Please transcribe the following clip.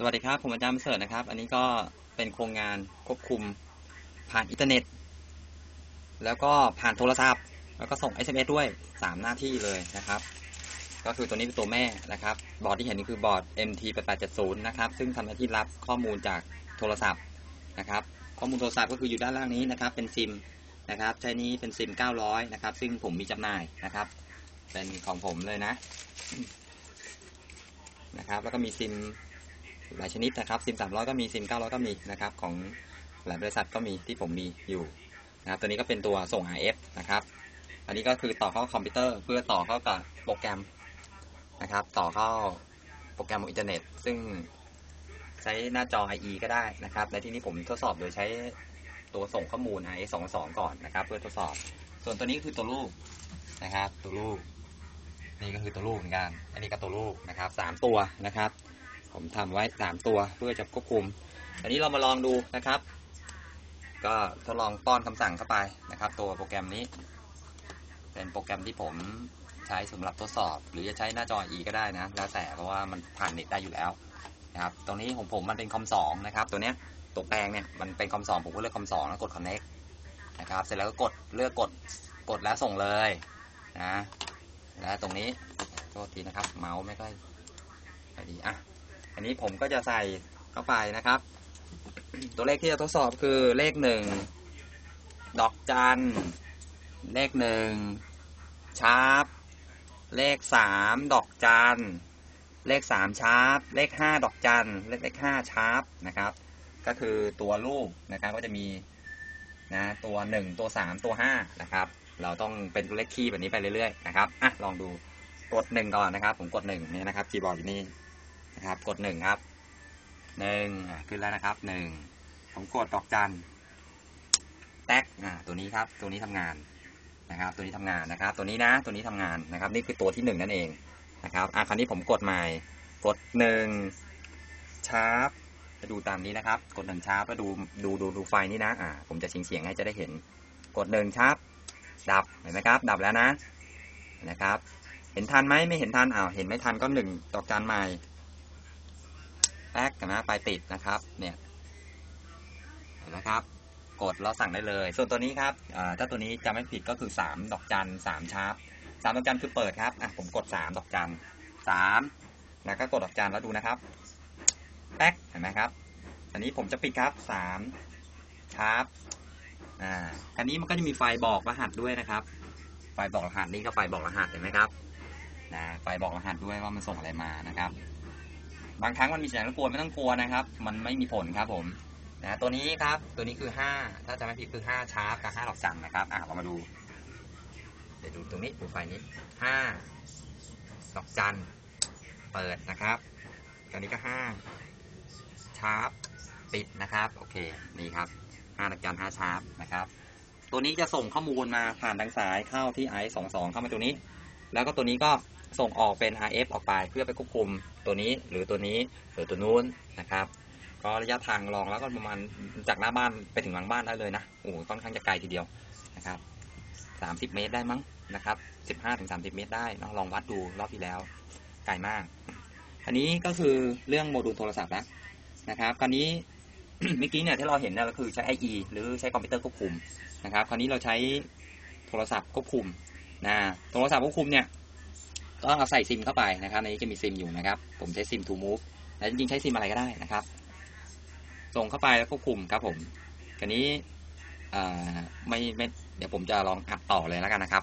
สวัสดีครับ ผมอาจารย์เสริฐนะครับ อันนี้ก็เป็นโครงงานควบคุมผ่านอินเทอร์เน็ต แล้วก็ผ่านโทรศัพท์ แล้วก็ส่ง SMS ด้วย 3 หน้าที่เลยนะครับ ก็คือตัวนี้เป็นตัวแม่นะครับ บอร์ดที่เห็นนี่คือบอร์ด MT8870 นะครับ ซึ่งทำหน้าที่รับข้อมูลจากโทรศัพท์นะครับ ข้อมูลโทรศัพท์ก็คืออยู่ด้านล่างนี้นะครับ เป็นซิมนะครับ ใช้นี้เป็นซิม 900 นะครับ ซึ่งผมมีจำหน่ายนะครับ เป็นของผมเลยนะ นะครับ แล้วก็มีซิม หลายชนิดนะครับซิม300ก็มีซิม900ก็มีนะครับของหลายบริษัทก็มีที่ผมมีอยู่นะครับตัวนี้ก็เป็นตัวส่ง RF นะครับ อันนี้ก็คือต่อเข้าคอมพิวเตอร์เพื่อต่อเข้ากับโปรแกรมนะครับ ต่อเข้าโปรแกรมอินเทอร์เน็ต ซึ่งใช้หน้าจอ IE ก็ได้นะครับในที่นี้ผมทดสอบโดยใช้ตัวส่งข้อมูล IE 22ก่อนนะครับ เพื่อทดสอบ ส่วนตัวนี้คือตัวลูกนะครับ ตัวลูกนี่ก็คือตัวลูกเหมือนกัน อันนี้ก็ตัวลูกนะครับสามตัวนะครับ ผมทำไว้สามตัวเพื่อจะควบคุม อันนี้เรามาลองดูนะครับ ก็ทดลองป้อนคำสั่งเข้าไปนะครับ ตัวโปรแกรมนี้ เป็นโปรแกรมที่ผมใช้สำหรับทดสอบ หรือจะใช้หน้าจอ e ก็ได้นะ แล้วแต่เพราะว่ามันผ่านเน็ตได้อยู่แล้วนะครับตรงนี้ของผมมันเป็นคอมสองนะครับ ตัวเนี้ยตัวแปลงเนี่ยมันเป็นคอมสองผมก็เลือกคอมสองแล้วกด connect นะครับ เสร็จแล้วก็กดเลือกกดกดแล้วส่งเลยนะและตรงนี้โทษทีนะครับ เมาส์ไม่ค่อยค่อยดีอะ อันนี้ผมก็จะใส่เข้าไปนะครับ ตัวเลขที่จะทดสอบคือเลขหนึ่งดอกจัน เลขหนึ่งชาร์ปเลขสามดอกจัน เลขสามชาร์ปเลขห้าดอกจัน เลขห้าชาร์ปนะครับ ก็คือตัวลูกนะครับก็จะมีนะตัวหนึ่งตัวสามตัวห้านะครับ เราต้องเป็นตัวเลขคีย์แบบนี้ไปเรื่อยๆนะครับอะลองดูกดหนึ่งก่อนนะครับ ผมกดหนึ่งนี่นะครับคีย์บอร์ดอยู่นี่ นะครับ กดหนึ่งครับหนึ่งขึ้นแล้วนะครับหนึ่งผมกดดอกจันแท็กอ่าตัวนี้ครับ ตัวนี้ทำงานนะครับ ตัวนี้ทำงานนะครับ ตัวนี้นะ ตัวนี้ทำงานนะครับ นี่คือตัวที่หนึ่งนั่นเองนะครับอะคราวนี้ผมกดใหม่ กดหนึ่งชาร์ปจะดูตามนี้นะครับ กดหนึ่งชาร์ปแล้วดูดูดูดูไฟนี่นะอ่าผมจะเฉียงเฉียงๆให้จะได้เห็น กดหนึ่งชาร์ปดับเห็นไหมครับ ดับแล้วนะนะครับ เห็นทันไหมไม่เห็นทันอ้าวเห็นไม่ทันก็หนึ่งดอกจันใหม่ แป๊กนะไปติดนะครับเนี่ยเห็นไหมครับ กดแล้วสั่งได้เลย ส่วนตัวนี้ครับถ้าตัวนี้จะไม่ผิดก็คือ 3 ดอกจันสามชาร์ปสามดอกจันคือเปิดครับอะผมกด 3 ดอกจันสามแล้วก็กดดอกจันแล้วดูนะครับแป๊กเห็นไหมครับอันนี้ผมจะปิดครับ3ชาร์ปอ่าอันนี้มันก็จะมีไฟบอกรหัสด้วยนะครับ ไฟบอกรหัสนี่ก็ไฟบอกรหัสเห็นไหมครับนะไฟบอกรหัสด้วยว่ามันส่งอะไรมานะครับ บางครั้งมันมีเสียงรบกวนไม่ต้องกลัวนะครับ มันไม่มีผลครับผมนะตัวนี้ครับตัวนี้คือ 5 ถ้าจะไม่ผิดคือ5ชาร์ปกับ5ดอกจันนะครับอะเรามาดู เดี๋ยวดูตรงนี้ดูไฟนี้5ดอกจันเปิดนะครับตัวนี้ก็ 5 ชาร์ปปิดนะครับโอเคนี่ครับ5ดอกจัน5ชาร์ปนะครับ ตัวนี้จะส่งข้อมูลมาผ่านทางสายเข้าที่ i 2 2เข้ามาตัวนี้ แล้วก็ตัวนี้ก็ ส่งออกเป็น RF ออกไปเพื่อไปควบคุมตัวนี้หรือตัวนี้หรือตัวนู้นนะครับ ก็ระยะทางลองแล้วก็ประมาณจากหน้าบ้านไปถึงหลังบ้านได้เลยนะโอ้ค่อนข้างจะไกลทีเดียวนะครับ30 เมตรได้มั้งนะครับ15ถึง30 เมตรได้นอะลองวัดดูรอบที่แล้วไกลมาก อันนี้ก็คือเรื่องโมดูลโทรศัพท์แล้วนะครับ คราวนี้เมื่อกี้เนี่ยที่เราเห็นเนี่ยก็คือใช้ IE หรือใช้คอมพิวเตอร์ควบคุมนะครับ คราวนี้เราใช้โทรศัพท์ควบคุมนะโทรศัพท์ควบคุมเนี่ย ก็เอาใส่ซิมเข้าไปนะครับ ในนี้จะมีซิมอยู่นะครับ ผมใช้ซิม to move แต่จริงๆใช้ซิมอะไรก็ได้นะครับ ส่งเข้าไปแล้วควบคุมครับผมคันนี้ไม่ไม่เดี๋ยวผมจะลองอัดต่อเลยแล้วกันนะครับ